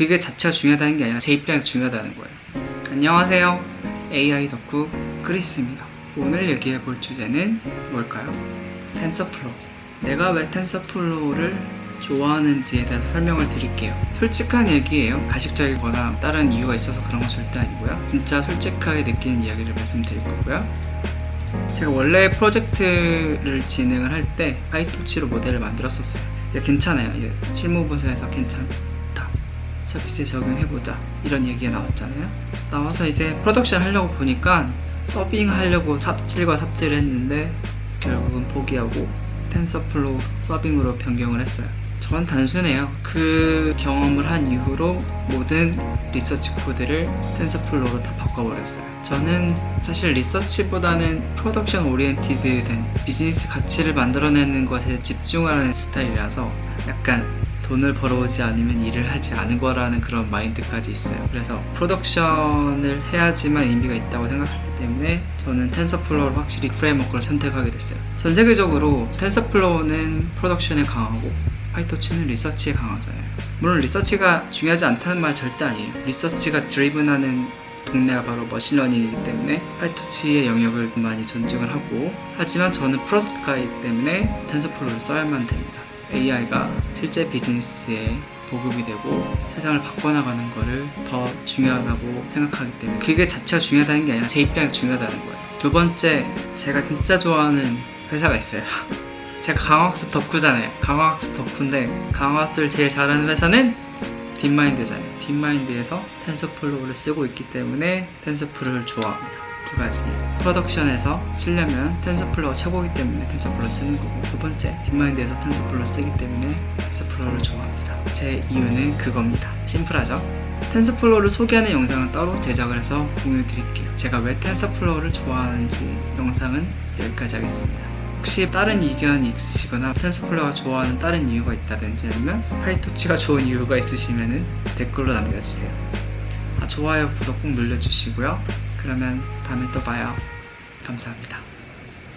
그게 자체가 중요하다는 게 아니라 제 입장에서 중요하다는 거예요. 안녕하세요. AI 덕후 크리스입니다. 오늘 얘기해 볼 주제는 뭘까요? 텐서플로우. 내가 왜 텐서플로우를 좋아하는지에 대해서 설명을 드릴게요. 솔직한 얘기예요. 가식적이거나 다른 이유가 있어서 그런 건 절대 아니고요. 진짜 솔직하게 느끼는 이야기를 말씀드릴 거고요. 제가 원래 프로젝트를 진행을 할 때 파이토치로 모델을 만들었었어요. 괜찮아요. 이제 실무 부서에서 괜찮다. 서비스에 적용해보자. 이런 얘기가 나왔잖아요. 나와서 이제 프로덕션 하려고 보니까 서빙 하려고 삽질과 삽질을 했는데 결국은 포기하고 텐서플로우 서빙으로 변경을 했어요. 전 단순해요. 그 경험을 한 이후로 모든 리서치 코드를 텐서플로우로 다 바꿔버렸어요. 저는 사실 리서치보다는 프로덕션 오리엔티드 된 비즈니스 가치를 만들어내는 것에 집중하는 스타일이라서 약간 돈을 벌어오지 않으면 일을 하지 않은 거라는 그런 마인드까지 있어요. 그래서 프로덕션을 해야지만 의미가 있다고 생각하기 때문에 저는 텐서플로우를 확실히 프레임워크를 선택하게 됐어요. 전 세계적으로 텐서플로우는 프로덕션에 강하고 파이토치는 리서치에 강하잖아요. 물론 리서치가 중요하지 않다는 말 절대 아니에요. 리서치가 드리븐하는 동네가 바로 머신러닝이기 때문에 파이토치의 영역을 많이 존중을 하고 하지만 저는 프로덕트가이기 때문에 텐서플로우를 써야만 됩니다. AI가 실제 비즈니스에 보급이 되고 세상을 바꿔나가는 거를 더 중요하다고 생각하기 때문에 그게 자체가 중요하다는 게 아니라 제 입장에서 중요하다는 거예요. 두 번째, 제가 진짜 좋아하는 회사가 있어요. 제가 강화학습 덕후잖아요. 강화학습 덕후인데 강화학습을 제일 잘하는 회사는 딥마인드잖아요. 딥마인드에서 텐서플로우를 쓰고 있기 때문에 텐서플로우를 좋아합니다. 두 가지. 프로덕션에서 쓰려면 텐서플로우가 최고이기 때문에 텐서플로우 쓰는 거고 두 번째, 딥마인드에서 텐서플로우 쓰기 때문에 텐서플로우를 좋아합니다. 제 이유는 그겁니다. 심플하죠? 텐서플로우를 소개하는 영상은 따로 제작을 해서 공유 드릴게요. 제가 왜 텐서플로우를 좋아하는지 영상은 여기까지 하겠습니다. 혹시 다른 의견이 있으시거나 텐서플로우가 좋아하는 다른 이유가 있다든지 아니면 파이토치가 좋은 이유가 있으시면 댓글로 남겨주세요. 아, 좋아요, 구독 꼭 눌러주시고요. 그러면 다음에 또 봐요. 감사합니다.